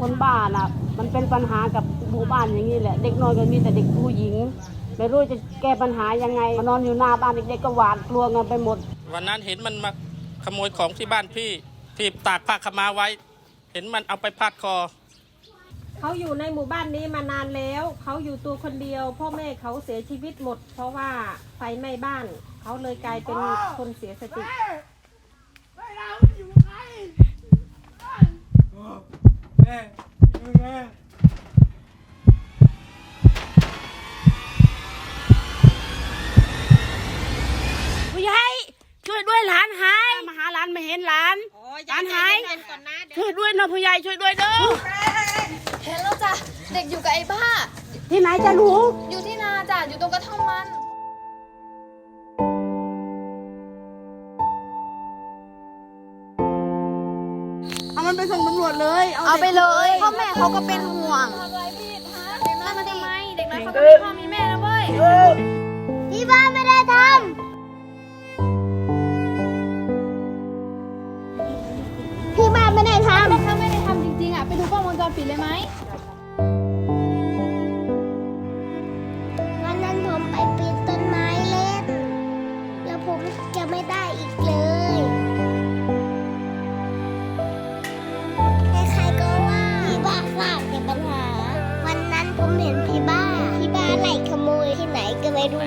คนบ้าน่ะ มันเป็นปัญหากับหมู่บ้านอย่างนี้แหละ เด็กน้อยก็มีแต่เด็กผู้หญิง ไม่รู้จะแก้ปัญหายังไงมานอนอยู่หน้าบ้านเด็กๆก็หวาดกลัวกันไปหมด วันนั้นเห็นมันมาขโมยของที่บ้านพี่ที่ตากผ้าขาวมาไว้ เห็นมันเอาไปพาดคอเขาอยู่ในหมู่บ้านนี้มานานแล้ว เขาอยู่ตัวคนเดียว พ่อแม่เขาเสียชีวิตหมด เพราะว่าไฟไหม้บ้าน เขาเลยกลายเป็นคนเสียสติ ผู้ใหญ่ช่วยด้วยหลานหายมาหาหลานไม่เห็นหลานหลานหายช่วยด้วยนะผู้ใหญ่ช่วยด้วยเด้อเห็นแล้วจ้ะ เด็กอยู่กับไอ้บ้า ที่ไหนจะรู้ อยู่ที่นาจ้ะ อยู่ตรงกระท่อมมัน มันไปส่งตำรวจเลยเอาไปเลยพ่อแม่เขาก็เป็นห่วงทำอะไรพี่ฮะเด็กน้อยมาทำไมเด็กน้อยเขาก็มีพ่อมีแม่นะเว้ยที่บ้านไม่ได้ทพี่บ้านไม่ได้ทำถ้าไม่ได้ทำจริงๆอะไปดูกล้องวงจรปิดเลยไหม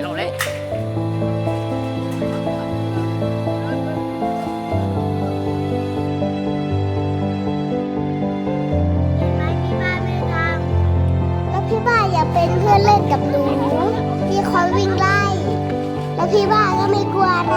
ก็ไม่รู้เห็นไหมพี่บ้าไม่ทำแล้วพี่บ้าอย่าเป็นเพื่อนเล่นกับหนู พี่คอยวิ่งไล่ แล้วพี่บ้าก็ไม่กลัวอะไร